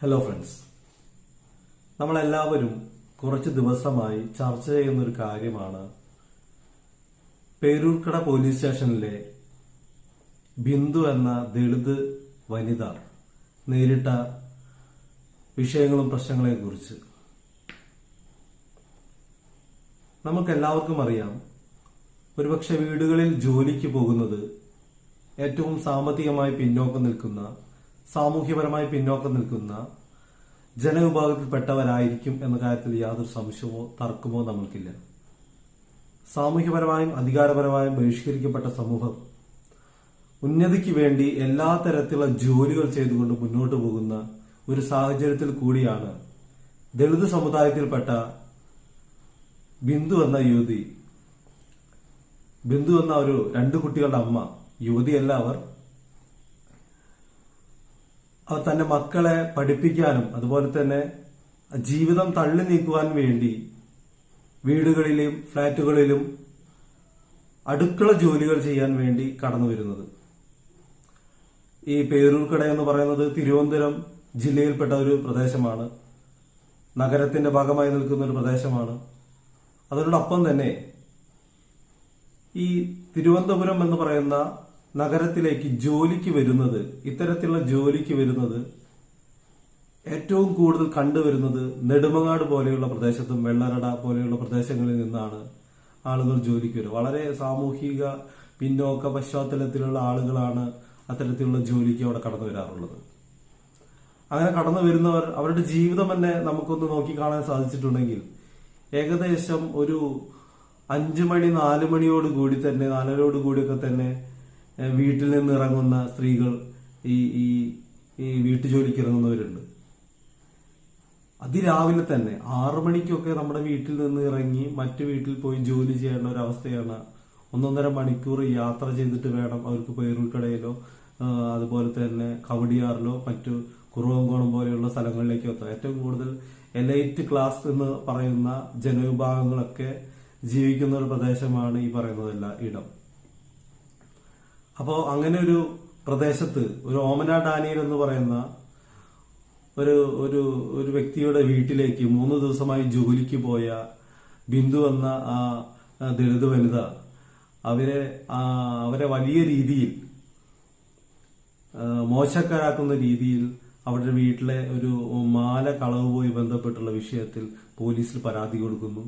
Hello friends നമ്മളെല്ലാവരും കുറച്ച് ദിവസമായി ചർച്ച ചെയ്യുന്ന ഒരു കാര്യമാണ് പേരൂർക്കട പോലീസ് സ്റ്റേഷനിലെ ബിന്ദു എന്ന ദളിത് വനിത നേരിട്ട വിഷയങ്ങളും പ്രശ്നങ്ങളെയും കുറിച്ച് നമുക്കെല്ലാവർക്കും അറിയാം ഒരുപക്ഷെ വീടുകളിൽ ജോലിക്ക് പോകുന്നത് ഏറ്റവും സാമ്പത്തികമായി പിന്നോക്കം നിൽക്കുന്ന സാമൂഹ്യപരമായി പിന്നോക്കം നിൽക്കുന്ന ജനവിഭാഗത്തിൽപ്പെട്ടവരായിരിക്കും എന്ന കാര്യത്തിൽ യാതൊരു സംശയമോ തർക്കമോ നമ്മൾക്കില്ല. സാമൂഹ്യപരമായും അധികാരപരമായും ബഹിഷ്കരിക്കപ്പെട്ട സമൂഹം ഉന്നതിക്ക് വേണ്ടി എല്ലാ തരത്തിലുള്ള ജോലികൾ ചെയ്തുകൊണ്ട് മുന്നോട്ട് പോകുന്ന ഒരു സാഹചര്യത്തിൽ കൂടിയാണ് ദളിത് സമുദായത്തിൽപ്പെട്ട ബിന്ദു എന്ന യുവതി. ബിന്ദു എന്ന ഒരു രണ്ട് കുട്ടികളുടെ അമ്മ. യുവതിയല്ല അവർ. അവർ തന്റെ മക്കളെ പഠിപ്പിക്കാനും അതുപോലെ തന്നെ ജീവിതം തള്ളി നീക്കുവാൻ വേണ്ടി വീടുകളിലും ഫ്ളാറ്റുകളിലും അടുക്കള ജോലികൾ ചെയ്യാൻ വേണ്ടി കടന്നു വരുന്നത്. ഈ പേരൂർക്കട എന്ന് പറയുന്നത് തിരുവനന്തപുരം ജില്ലയിൽപ്പെട്ട ഒരു പ്രദേശമാണ്. നഗരത്തിന്റെ ഭാഗമായി നിൽക്കുന്ന ഒരു പ്രദേശമാണ്. അതോടൊപ്പം തന്നെ ഈ തിരുവനന്തപുരം എന്ന് പറയുന്ന നഗരത്തിലേക്ക് ജോലിക്ക് വരുന്നത് ഇത്തരത്തിലുള്ള ജോലിക്ക് വരുന്നത് ഏറ്റവും കൂടുതൽ കണ്ടുവരുന്നത് നെടുമങ്ങാട് പോലെയുള്ള പ്രദേശത്തും വെള്ളരട പോലെയുള്ള പ്രദേശങ്ങളിൽ നിന്നാണ് ആളുകൾ ജോലിക്ക് വരും വളരെ സാമൂഹിക പിന്നോക്ക പശ്ചാത്തലത്തിലുള്ള ആളുകളാണ് അത്തരത്തിലുള്ള ജോലിക്ക് അവിടെ കടന്നു വരാറുള്ളത്. അങ്ങനെ കടന്നു വരുന്നവർ അവരുടെ ജീവിതം തന്നെ നമുക്കൊന്ന് നോക്കി കാണാൻ സാധിച്ചിട്ടുണ്ടെങ്കിൽ ഏകദേശം ഒരു അഞ്ചു മണി നാല് മണിയോട് കൂടി തന്നെ നാലരയോട് കൂടിയൊക്കെ തന്നെ വീട്ടിൽ നിന്ന് ഇറങ്ങുന്ന സ്ത്രീകൾ ഈ ഈ ഈ വീട്ടു വീട്ടുജോലിക്ക് ഇറങ്ങുന്നവരുണ്ട്. അതിരാവിലെ തന്നെ ആറു മണിക്കൊക്കെ നമ്മുടെ വീട്ടിൽ നിന്ന് ഇറങ്ങി മറ്റു വീട്ടിൽ പോയി ജോലി ചെയ്യേണ്ട ഒരു അവസ്ഥയാണ്. ഒന്നൊന്നര മണിക്കൂർ യാത്ര ചെയ്തിട്ട് വേണം അവർക്ക് പേരൂർക്കടയിലോ ആ, അതുപോലെ തന്നെ കവടിയാറിലോ മറ്റു കുറവങ്കോണം പോലെയുള്ള സ്ഥലങ്ങളിലേക്കോ എത്താം. ഏറ്റവും കൂടുതൽ എലൈറ്റ് ക്ലാസ് എന്ന് പറയുന്ന ജനവിഭാഗങ്ങളൊക്കെ ജീവിക്കുന്ന ഒരു പ്രദേശമാണ് ഈ പറയുന്നതല്ല ഇടം. അപ്പോ അങ്ങനെ ഒരു പ്രദേശത്ത് ഒരു ഓമന ഡാനിയൽ എന്ന് പറയുന്ന ഒരു ഒരു ഒരു വ്യക്തിയുടെ വീട്ടിലേക്ക് മൂന്ന് ദിവസമായി ജോലിക്ക് പോയ ബിന്ദു എന്ന ആ ദളിത് വനിത അവരെ അവരെ വലിയ രീതിയിൽ മോശക്കാരാക്കുന്ന രീതിയിൽ അവരുടെ വീട്ടിലെ ഒരു മാല കളവുമായി ബന്ധപ്പെട്ടുള്ള വിഷയത്തിൽ പോലീസിൽ പരാതി കൊടുക്കുന്നു.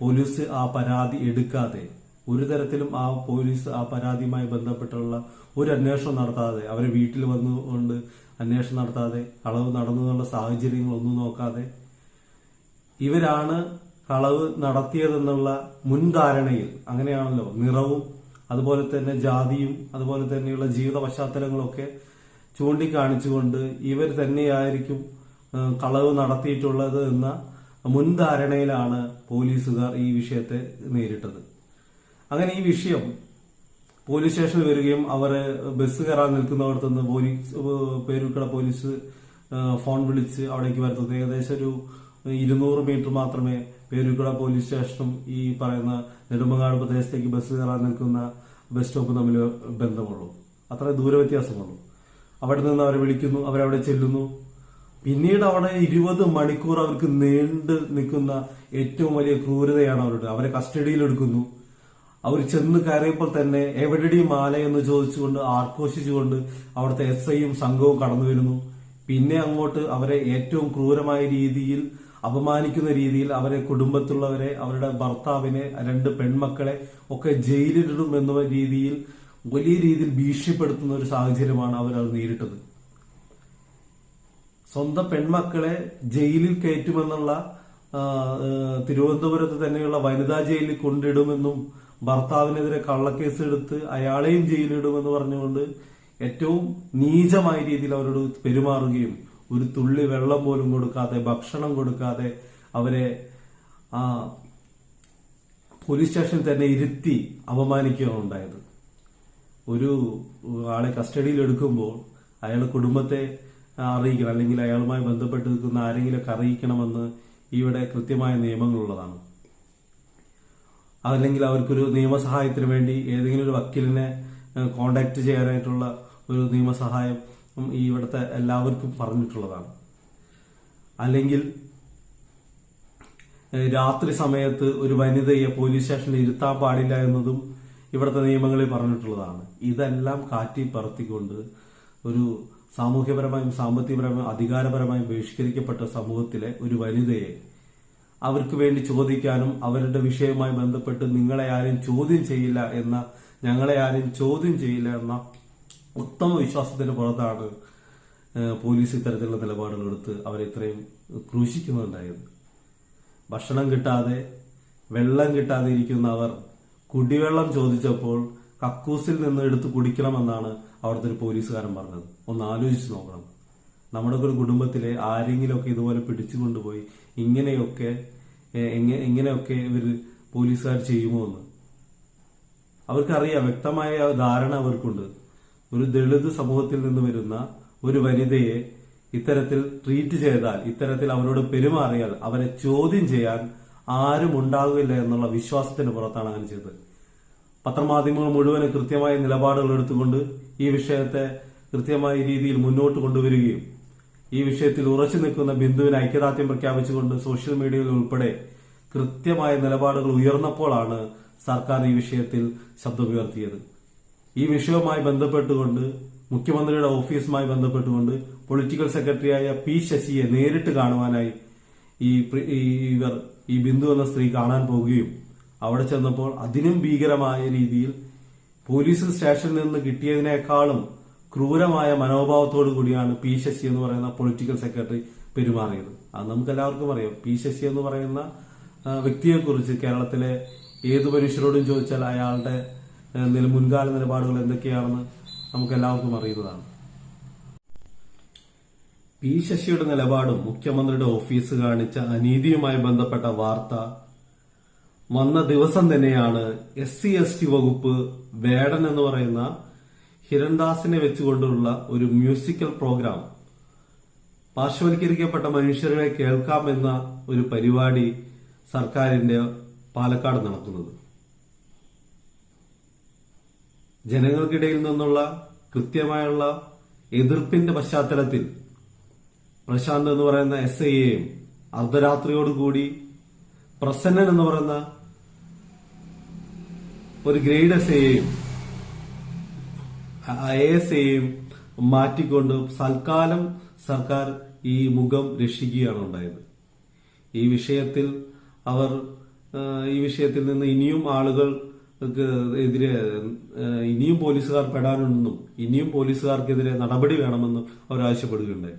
പോലീസ് ആ പരാതി എടുക്കാതെ ഒരു തരത്തിലും ആ പോലീസ് ആ പരാതിയുമായി ബന്ധപ്പെട്ടുള്ള ഒരു അന്വേഷണം നടത്താതെ അവരെ വീട്ടിൽ വന്നുകൊണ്ട് അന്വേഷണം നടത്താതെ കളവ് നടന്നു എന്നുള്ള സാഹചര്യങ്ങളൊന്നും നോക്കാതെ ഇവരാണ് കളവ് നടത്തിയതെന്നുള്ള മുൻധാരണയിൽ അങ്ങനെയാണല്ലോ നിറവും അതുപോലെ തന്നെ ജാതിയും അതുപോലെ തന്നെയുള്ള ജീവിത പശ്ചാത്തലങ്ങളൊക്കെ ചൂണ്ടിക്കാണിച്ചുകൊണ്ട് ഇവർ തന്നെയായിരിക്കും കളവ് നടത്തിയിട്ടുള്ളത് എന്ന മുൻധാരണയിലാണ് പോലീസുകാർ ഈ വിഷയത്തെ നേരിട്ടത്. അങ്ങനെ ഈ വിഷയം പോലീസ് സ്റ്റേഷനിൽ വരികയും അവർ ബസ് കയറാൻ നിൽക്കുന്നവർക്ക് നിന്ന് പോലീസ് പേരുക്കട പോലീസ് ഫോൺ വിളിച്ച് അവിടേക്ക് വരുത്തുന്നത് ഏകദേശം ഒരു ഇരുന്നൂറ് മീറ്റർ മാത്രമേ പേരുക്കട പോലീസ് സ്റ്റേഷനും ഈ പറയുന്ന നെടുമങ്ങാട് പ്രദേശത്തേക്ക് ബസ് കയറാൻ നിൽക്കുന്ന ബസ് സ്റ്റോപ്പ് തമ്മിൽ ബന്ധമുള്ളൂ. അത്ര ദൂര വ്യത്യാസമുള്ളൂ അവിടെ നിന്ന് അവരെ വിളിക്കുന്നു അവരവിടെ ചെല്ലുന്നു. പിന്നീട് അവിടെ ഇരുപത് മണിക്കൂർ അവർക്ക് നീണ്ടു നിൽക്കുന്ന ഏറ്റവും വലിയ ക്രൂരതയാണ് അവരുടെ. അവരെ കസ്റ്റഡിയിൽ എടുക്കുന്നു. അവർ ചെന്ന് കയറിയപ്പോൾ തന്നെ എവിടെടി മാല എന്ന് ചോദിച്ചുകൊണ്ട് ആക്രോശിച്ചുകൊണ്ട് അവിടുത്തെ എസ് ഐയും സംഘവും കടന്നു വരുന്നു. പിന്നെ അങ്ങോട്ട് അവരെ ഏറ്റവും ക്രൂരമായ രീതിയിൽ അപമാനിക്കുന്ന രീതിയിൽ അവരെ കുടുംബത്തിലുള്ളവരെ അവരുടെ ഭർത്താവിനെ രണ്ട് പെൺമക്കളെ ഒക്കെ ജയിലിലിടും എന്ന രീതിയിൽ വലിയ രീതിയിൽ ഭീഷണിപ്പെടുത്തുന്ന ഒരു സാഹചര്യമാണ് അവർ അത് നേരിട്ടത്. സ്വന്തം പെൺമക്കളെ ജയിലിൽ കയറ്റുമെന്നുള്ള തിരുവനന്തപുരത്ത് തന്നെയുള്ള വനിതാ ജയിലിൽ കൊണ്ടിടുമെന്നും ഭർത്താവിനെതിരെ കള്ളക്കേസ് എടുത്ത് അയാളെയും ജയിലിടുമെന്ന് പറഞ്ഞുകൊണ്ട് ഏറ്റവും നീചമായ രീതിയിൽ അവരോട് പെരുമാറുകയും ഒരു തുള്ളി വെള്ളം പോലും കൊടുക്കാതെ ഭക്ഷണം കൊടുക്കാതെ അവരെ ആ പോലീസ് സ്റ്റേഷനിൽ തന്നെ ഇരുത്തി അപമാനിക്കുകയാണ് ഉണ്ടായത്. ഒരു ആളെ കസ്റ്റഡിയിൽ എടുക്കുമ്പോൾ അയാൾ കുടുംബത്തെ അറിയിക്കണം അല്ലെങ്കിൽ അയാളുമായി ബന്ധപ്പെട്ട് നിൽക്കുന്ന ആരെങ്കിലുമൊക്കെ അറിയിക്കണമെന്ന് ഇവിടെ കൃത്യമായ നിയമങ്ങളുള്ളതാണ്. അതല്ലെങ്കിൽ അവർക്കൊരു നിയമസഹായത്തിന് വേണ്ടി ഏതെങ്കിലും ഒരു വക്കീലിനെ കോണ്ടാക്ട് ചെയ്യാനായിട്ടുള്ള ഒരു നിയമസഹായം ഈ ഇവിടുത്തെ എല്ലാവർക്കും പറഞ്ഞിട്ടുള്ളതാണ്. അല്ലെങ്കിൽ രാത്രി സമയത്ത് ഒരു വനിതയെ പോലീസ് സ്റ്റേഷനിൽ ഇരുത്താൻ പാടില്ല എന്നതും ഇവിടുത്തെ നിയമങ്ങളിൽ പറഞ്ഞിട്ടുള്ളതാണ്. ഇതെല്ലാം കാറ്റി പറത്തിക്കൊണ്ട് ഒരു സാമൂഹ്യപരമായും സാമ്പത്തികപരമായും അധികാരപരമായും ബഹിഷ്കരിക്കപ്പെട്ട സമൂഹത്തിലെ ഒരു വനിതയെ അവർക്ക് വേണ്ടി ചോദിക്കാനും അവരുടെ വിഷയവുമായി ബന്ധപ്പെട്ട് നിങ്ങളെ ആരും ചോദ്യം ചെയ്യില്ല എന്ന ഞങ്ങളെ ആരും ചോദ്യം ചെയ്യില്ല എന്ന ഉത്തമ വിശ്വാസത്തിന്റെ പുറത്താണ് പോലീസ് ഇത്തരത്തിലുള്ള നിലപാടുകൾ എടുത്ത് അവരെ ഇത്രയും ക്രൂശിക്കുന്നുണ്ടായത് ഭക്ഷണം കിട്ടാതെ വെള്ളം കിട്ടാതെ ഇരിക്കുന്നവർ കുടിവെള്ളം ചോദിച്ചപ്പോൾ കക്കൂസിൽ നിന്ന് എടുത്ത് കുടിക്കണമെന്നാണ് അവിടുത്തെ ഒരു പോലീസുകാരൻ പറഞ്ഞത്. ഒന്ന് ആലോചിച്ച് നോക്കണം. നമ്മുടെ ഒരു കുടുംബത്തിലെ ആരെങ്കിലുമൊക്കെ ഇതുപോലെ പിടിച്ചു കൊണ്ടുപോയി ഇങ്ങനെയൊക്കെ എങ്ങനെയൊക്കെ ഇവർ പോലീസുകാർ ചെയ്യുമോ എന്ന് അവർക്കറിയാം വ്യക്തമായ ധാരണ അവർക്കുണ്ട്. ഒരു ദളിത് സമൂഹത്തിൽ നിന്ന് വരുന്ന ഒരു വനിതയെ ഇത്തരത്തിൽ ട്രീറ്റ് ചെയ്താൽ ഇത്തരത്തിൽ അവരോട് പെരുമാറിയാൽ അവരെ ചോദ്യം ചെയ്യാൻ ആരും ഉണ്ടാകില്ല എന്നുള്ള വിശ്വാസത്തിന് പുറത്താണ് അങ്ങനെ ചെയ്തത്. പത്രമാധ്യമങ്ങൾ മുഴുവനും കൃത്യമായ നിലപാടുകൾ എടുത്തുകൊണ്ട് ഈ വിഷയത്തെ കൃത്യമായ രീതിയിൽ മുന്നോട്ട് കൊണ്ടുവരികയും ഈ വിഷയത്തിൽ ഉറച്ചു നിൽക്കുന്ന ബിന്ദുവിന് ഐക്യദാർഢ്യം പ്രഖ്യാപിച്ചുകൊണ്ട് സോഷ്യൽ മീഡിയയിൽ ഉൾപ്പെടെ കൃത്യമായ നിലപാടുകൾ ഉയർന്നപ്പോഴാണ് സർക്കാർ ഈ വിഷയത്തിൽ ശബ്ദമുയർത്തിയത്. ഈ വിഷയവുമായി ബന്ധപ്പെട്ടുകൊണ്ട് മുഖ്യമന്ത്രിയുടെ ഓഫീസുമായി ബന്ധപ്പെട്ടുകൊണ്ട് പൊളിറ്റിക്കൽ സെക്രട്ടറിയായ പി ശശിയെ നേരിട്ട് കാണുവാനായി ഈ ഇവർ ഈ ബിന്ദു എന്ന സ്ത്രീ കാണാൻ പോവുകയും അവിടെ ചെന്നപ്പോൾ അതിനും ഭീകരമായ രീതിയിൽ പോലീസ് സ്റ്റേഷനിൽ നിന്ന് കിട്ടിയതിനേക്കാളും ക്രൂരമായ മനോഭാവത്തോടു കൂടിയാണ് പി ശശി എന്ന് പറയുന്ന പൊളിറ്റിക്കൽ സെക്രട്ടറി പെരുമാറിയത്. അത് നമുക്ക് എല്ലാവർക്കും അറിയാം. പി ശശി എന്ന് പറയുന്ന വ്യക്തിയെക്കുറിച്ച് കേരളത്തിലെ ഏത് മനുഷ്യരോടും ചോദിച്ചാൽ അയാളുടെ മുൻകാല നിലപാടുകൾ എന്തൊക്കെയാണെന്ന് നമുക്ക് എല്ലാവർക്കും അറിയുന്നതാണ്. പി ശശിയുടെ നിലപാടും മുഖ്യമന്ത്രിയുടെ ഓഫീസ് കാണിച്ച അനീതിയുമായി ബന്ധപ്പെട്ട വാർത്ത വന്ന ദിവസം തന്നെയാണ് എസ് സി എസ് ടി വകുപ്പ് വേടൻ എന്ന് പറയുന്ന ഹിരൺദാസിനെ വെച്ചുകൊണ്ടുള്ള ഒരു മ്യൂസിക്കൽ പ്രോഗ്രാം. പാർശ്വവൽക്കരിക്കപ്പെട്ട മനുഷ്യരെ കേൾക്കാമെന്ന ഒരു പരിപാടി സർക്കാരിന്റെ പാലക്കാട് നടക്കുന്നത് ജനങ്ങൾക്കിടയിൽ നിന്നുള്ള കൃത്യമായുള്ള എതിർപ്പിന്റെ പശ്ചാത്തലത്തിൽ പ്രശാന്ത് എന്ന് പറയുന്ന എസ് ഐയെയും അർദ്ധരാത്രിയോടുകൂടി പ്രസന്നൻ എന്ന് പറയുന്ന ഒരു ഗ്രേഡ് എസ് ഐയെയും ഐ എസ് എയും മാറ്റിക്കൊണ്ട് സൽക്കാലം സർക്കാർ ഈ മുഖം രക്ഷിക്കുകയാണ് ഉണ്ടായത്. ഈ വിഷയത്തിൽ അവർ ഈ വിഷയത്തിൽ നിന്ന് ഇനിയും ആളുകൾ എതിരെ ഇനിയും പോലീസുകാർ പെടാനുണ്ടെന്നും ഇനിയും പോലീസുകാർക്കെതിരെ നടപടി വേണമെന്നും അവർ ആവശ്യപ്പെടുകയുണ്ടായി.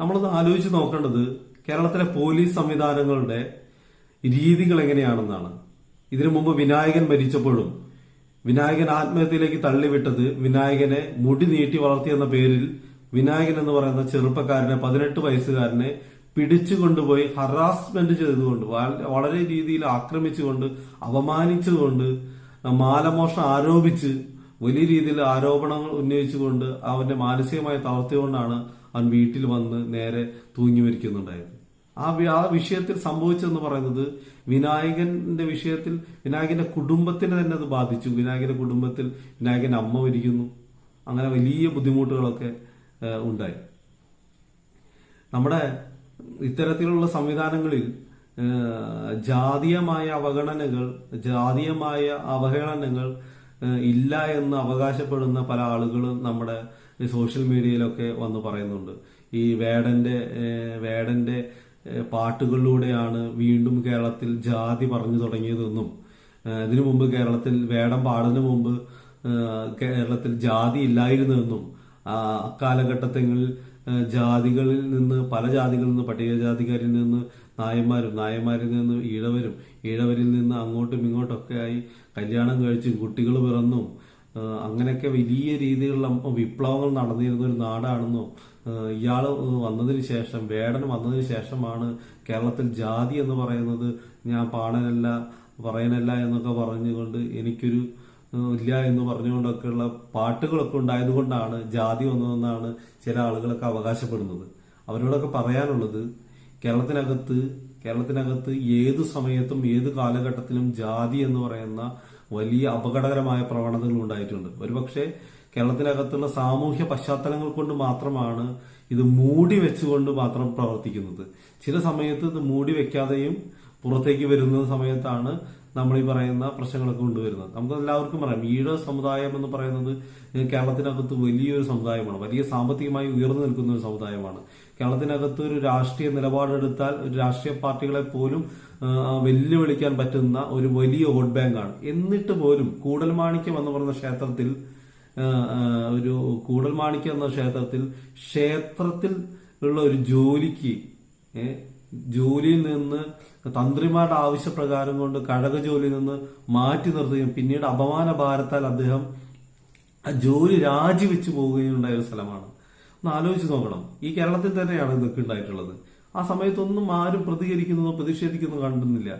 നമ്മളൊന്ന് ആലോചിച്ച് നോക്കേണ്ടത് കേരളത്തിലെ പോലീസ് സംവിധാനങ്ങളുടെ രീതികൾ എങ്ങനെയാണെന്നാണ്. ഇതിനു മുമ്പ് വിനായകൻ മരിച്ചപ്പോഴും വിനായകൻ ആത്മഹത്യയിലേക്ക് തള്ളിവിട്ടത് വിനായകനെ മുടി നീട്ടി വളർത്തിയെന്ന പേരിൽ വിനായകൻ എന്ന് പറയുന്ന ചെറുപ്പക്കാരനെ പതിനെട്ട് വയസ്സുകാരനെ പിടിച്ചുകൊണ്ടുപോയി ഹറാസ്മെന്റ് ചെയ്തുകൊണ്ട് വളരെ രീതിയിൽ ആക്രമിച്ചുകൊണ്ട് അപമാനിച്ചുകൊണ്ട് മാലമോഷണം ആരോപിച്ച് വലിയ രീതിയിൽ ആരോപണങ്ങൾ ഉന്നയിച്ചുകൊണ്ട് അവന്റെ മാനസികമായ തളർത്തിക്കൊണ്ടാണ് അവൻ വീട്ടിൽ വന്ന് നേരെ തൂങ്ങി മരിക്കുന്നുണ്ടായത് ആ ആ വിഷയത്തിൽ സംഭവിച്ചതെന്ന് പറയുന്നത് വിനായകന്റെ വിഷയത്തിൽ വിനായകന്റെ കുടുംബത്തിനെ തന്നെ അത് ബാധിച്ചു. വിനായകന്റെ കുടുംബത്തിൽ വിനായകന്റെ അമ്മ മരിക്കുന്നു. അങ്ങനെ വലിയ ബുദ്ധിമുട്ടുകളൊക്കെ ഉണ്ടായി. നമ്മുടെ ഇത്തരത്തിലുള്ള സംവിധാനങ്ങളിൽ ജാതീയമായ അവഗണനകൾ ജാതീയമായ അവഹേളനങ്ങൾ ഇല്ല എന്ന് അവകാശപ്പെടുന്ന പല ആളുകളും നമ്മുടെ സോഷ്യൽ മീഡിയയിലൊക്കെ വന്ന് പറയുന്നുണ്ട്. ഈ വേടന്റെ വേടന്റെ പാട്ടുകളിലൂടെയാണ് വീണ്ടും കേരളത്തിൽ ജാതി പറഞ്ഞു തുടങ്ങിയതെന്നും ഇതിനു മുമ്പ് കേരളത്തിൽ വേടം പാടുന്നതിന് മുമ്പ് കേരളത്തിൽ ജാതി ഇല്ലായിരുന്നുവെന്നും അക്കാലഘട്ടത്തിൽ ജാതികളിൽ നിന്ന് പല ജാതികളിൽ നിന്ന് പട്ടികജാതിക്കാരിൽ നിന്ന് നായന്മാരും നായന്മാരിൽ നിന്ന് ഈഴവരും ഈഴവരിൽ നിന്ന് അങ്ങോട്ടും ഇങ്ങോട്ടൊക്കെ ആയി കല്യാണം കഴിച്ചും കുട്ടികൾ പിറന്നും അങ്ങനെയൊക്കെ വലിയ രീതിയിലുള്ള വിപ്ലവങ്ങൾ നടന്നിരുന്ന ഒരു നാടാണെന്നും ഇയാൾ വന്നതിന് ശേഷം വേടൻ വന്നതിന് ശേഷമാണ് കേരളത്തിൽ ജാതി എന്ന് പറയുന്നത് ഞാൻ പാണനല്ല പറയനല്ല എന്നൊക്കെ പറഞ്ഞുകൊണ്ട് എനിക്കൊരു ഇല്ല എന്ന് പറഞ്ഞുകൊണ്ടൊക്കെയുള്ള പാട്ടുകളൊക്കെ ഉണ്ടായതുകൊണ്ടാണ് ജാതി വന്നതെന്നാണ് ചില ആളുകളൊക്കെ അവകാശപ്പെടുന്നത്. അവരോടൊക്കെ പറയാനുള്ളത് കേരളത്തിനകത്ത് കേരളത്തിനകത്ത് ഏത് സമയത്തും ഏത് കാലഘട്ടത്തിലും ജാതി എന്ന് പറയുന്ന വലിയ അപകടകരമായ പ്രവണതകൾ ഉണ്ടായിട്ടുണ്ട്. ഒരുപക്ഷെ കേരളത്തിനകത്തുള്ള സാമൂഹ്യ പശ്ചാത്തലങ്ങൾ കൊണ്ട് മാത്രമാണ് ഇത് മൂടി വെച്ചുകൊണ്ട് മാത്രം പ്രവർത്തിക്കുന്നത്. ചില സമയത്ത് ഇത് മൂടി വെക്കാതെയും പുറത്തേക്ക് വരുന്ന സമയത്താണ് നമ്മൾ ഈ പറയുന്ന പ്രശ്നങ്ങളൊക്കെ കൊണ്ടുവരുന്നത്. നമുക്ക് എല്ലാവർക്കും പറയാം ഈഴ സമുദായം എന്ന് പറയുന്നത് കേരളത്തിനകത്ത് വലിയൊരു സമുദായമാണ്. വലിയ സാമ്പത്തികമായി ഉയർന്നു നിൽക്കുന്ന ഒരു സമുദായമാണ്. കേരളത്തിനകത്ത് ഒരു രാഷ്ട്രീയ നിലപാടെടുത്താൽ ഒരു രാഷ്ട്രീയ പാർട്ടികളെ പോലും വെല്ലുവിളിക്കാൻ പറ്റുന്ന ഒരു വലിയ വോട്ട് ബാങ്കാണ്. എന്നിട്ട് പോലും കൂടൽമാണിക്യം എന്ന് പറയുന്ന ക്ഷേത്രത്തിൽ ഒരു കൂടൽമാണിക്യം എന്ന ക്ഷേത്രത്തിൽ ക്ഷേത്രത്തിൽ ഉള്ള ഒരു ജോലിക്ക് ജോലിയിൽ നിന്ന് തന്ത്രിമാരുടെ ആവശ്യപ്രകാരം കൊണ്ട് കഴക ജോലിയിൽ നിന്ന് മാറ്റി നിർത്തുകയും പിന്നീട് അപമാന ഭാരത്താൽ അദ്ദേഹം ആ ജോലി രാജിവെച്ചു പോവുകയും ഉണ്ടായ ഒരു സ്ഥലമാണ്. ഒന്ന് ആലോചിച്ച് നോക്കണം. ഈ കേരളത്തിൽ തന്നെയാണ് ഇതൊക്കെ ഉണ്ടായിട്ടുള്ളത്. ആ സമയത്തൊന്നും ആരും പ്രതികരിക്കുന്നതോ പ്രതിഷേധിക്കുന്നതോ കണ്ടുന്നില്ല